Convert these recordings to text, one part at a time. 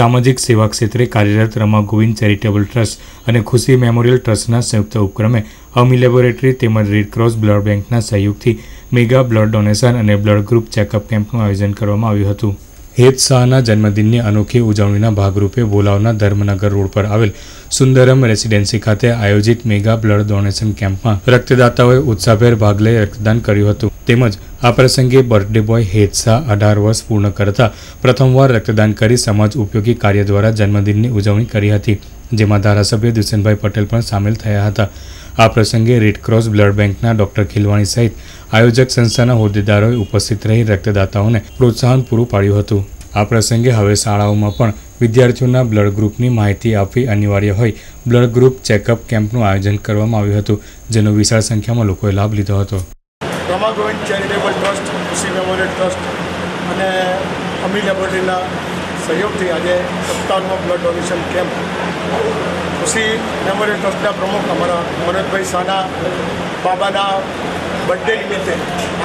સામાજિક સેવા ક્ષેત્રે કાર્યરત રમા ગોવિંદ ચેરિટેબલ ટ્રસ્ટ અને ખુશી મેમોરિયલ ટ્રસ્ટના સંયુક્ત ઉપક્રમે અમી લેબોરેટરી તેમજ રેડક્રોસ બ્લડ બેંકના સહયોગથી મેગા બ્લડ ડોનેશન અને બ્લડ ગ્રુપ ચેકઅપ કેમ્પનું આયોજન કરવામાં આવ્યું હતું. હેત શાહના જન્મદિનની અનોખી ઉજવણીના ભાગરૂપે બોલાવના ધર્મનગર રોડ પર આવેલ સુંદરમ રેસિડેન્સી ખાતે આયોજિત મેગા બ્લડ ડોનેશન કેમ્પમાં રક્તદાતાઓએ ઉત્સાહભેર ભાગ લઈ રક્તદાન કર્યું હતું. તેમજ આ પ્રસંગે બર્થડે બોય હેત શાહ અઢાર વર્ષ પૂર્ણ કરતા પ્રથમવાર રક્તદાન કરી સમાજ ઉપયોગી કાર્ય દ્વારા જન્મદિનની ઉજવણી કરી હતી. જેમાં ધારાસભ્ય દુષ્યંતભાઈ પટેલ પણ સામેલ થયા હતા. આ પ્રસંગે રેડક્રોસ બ્લડ બેંકના ડોક્ટર ખીલવાણી સહિત આયોજક સંસ્થાના હોદ્દેદારોએ ઉપસ્થિત રહી રક્તદાતાઓને પ્રોત્સાહન પૂરું પાડ્યું હતું. આ પ્રસંગે હવે શાળાઓમાં પણ વિદ્યાર્થીઓના બ્લડ ગ્રુપની માહિતી આપવી અનિવાર્ય હોય બ્લડ ગ્રુપ ચેકઅપ કેમ્પનું આયોજન કરવામાં આવ્યું હતું, જેનો વિશાળ સંખ્યામાં લોકોએ લાભ લીધો હતો. અને અમી લેબોરેટરીના સહયોગથી આજે સત્તાવનમો blood donation camp Khushi memorial ટ્રસ્ટના પ્રમુખ અમારા મનોજભાઈ શાહના બાબાના બર્થડે નિમિત્તે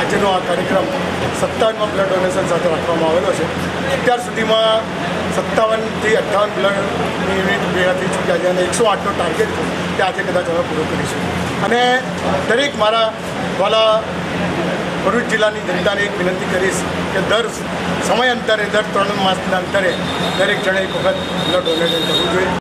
આજનો આ કાર્યક્રમ સત્તાવનમાં બ્લડ ડોનેશન સાથે રાખવામાં આવેલો છે. અત્યાર સુધીમાં સત્તાવનથી અઠ્ઠાવન બ્લડની યુનિટ ભેગા થઈ ચૂક્યા છે અને એકસો આઠનો ટાર્ગેટ છે. તે આજે કદાચ અમે પૂરો કરીશું. અને દરેક મારા વાલા ભરૂચ જિલ્લાની જનતાને એક વિનંતી કરીશ કે દર સમય અંતરે દર ત્રણ માસના અંતરે દરેક જણે એક વખત બ્લડ ડોનેશન કરવું જોઈએ.